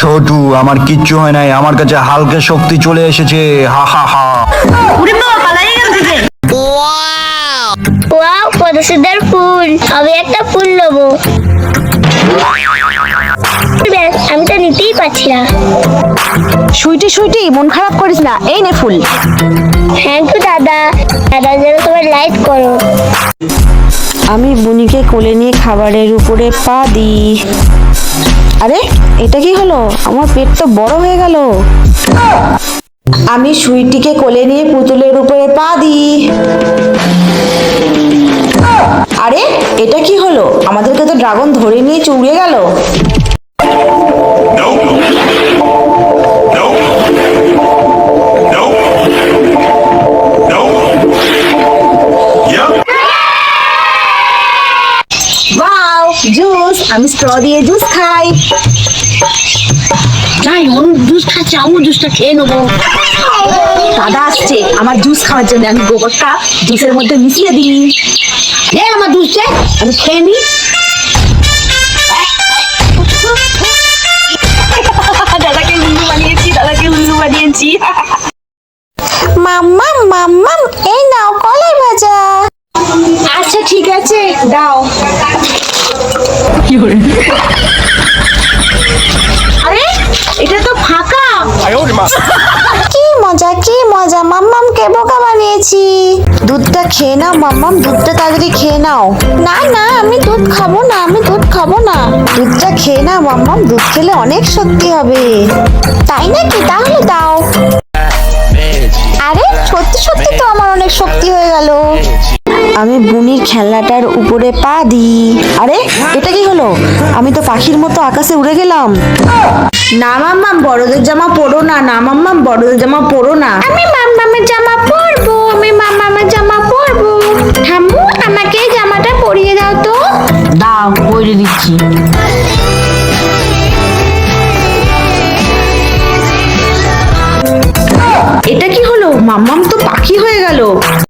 ছোটু আমার কিচ্ছু হয় নাই। আমার কাছে হালকা শক্তি চলে এসেছে। হা হা হা। উড়ে বাবা পালাই এখান থেকে ওয়াও কত সুন্দর ফুল। আমি একটা ফুল নেব। আমি তো নিতেই পারছি না। সুইটি সুইটি মন খারাপ করিস না এই নে ফুল। থ্যাংক ইউ দাদা। দাদা যেন তোমার লাইট করো। আমি বুনিকে কোলে নিয়ে খাবারের উপরে পা দিই। আরে এটা কি হলো? আমার পেট তো বড় হয়ে গেল। আমি সুইটিকে কোলে নিয়ে পুতুলের উপরে পা দিই। আরে এটা কি হলো? আমাদেরকে তো ড্রাগন ধরে নিয়ে চুড়ে গেল। ওয়াও জুস আমি স্ট্র দিয়ে জুস খাই। তাই অনু জুস খাচ্ছে আমিও জুসটা খেয়ে নেব। দাদা আসছে আমার জুস খাওয়ার জন্য আমি গোবরটা জুসের মধ্যে মিশিয়ে দিই। দে আমার জুসটা আমি খেয়ে নিই। দাদাকে উল্লু বানিয়েছি দাদাকে উল্লু বানিয়েছি। মাম্মাম মাম্মাম এই নাও কলাই ভাজা। আচ্ছা ঠিক আছে দাও। আরে এটা তো ফাঁকা। কি মজা কি মজা মাম্মামকে বোকা বানিয়েছি। দুধটা খেয়ে নাও মাম্মাম দুধটা তাড়াতাড়ি খেয়ে নাও। না না আমি দুধ খাব না আমি দুধ খাব না। দুধটা খেয়ে নাও মাম্মাম দুধ খেলে অনেক শক্তি হবে। তাই নাকি? তাহলে দাও। আরে সত্যি সত্যি তো আমার অনেক শক্তি হয়ে আমি বুনির খেলনাটার উপরে পা দিই। আরে এটা কি হলো? আমি তো পাখির মতো আকাশে উড়ে গেলাম। না মাম্মাম বড়দের জামা পরো না। না মাম্মাম বড়দের জামা পরো না। আমি মাম্মামের জামা পরবো আমি মাম্মামের জামা পরবো। ঠাম্মু আমাকে জামাটা পরিয়ে দাও তো। দাও বইরে দিচ্ছি। এটা কি হলো? মাম্মাম তো পাখি হয়ে গেল।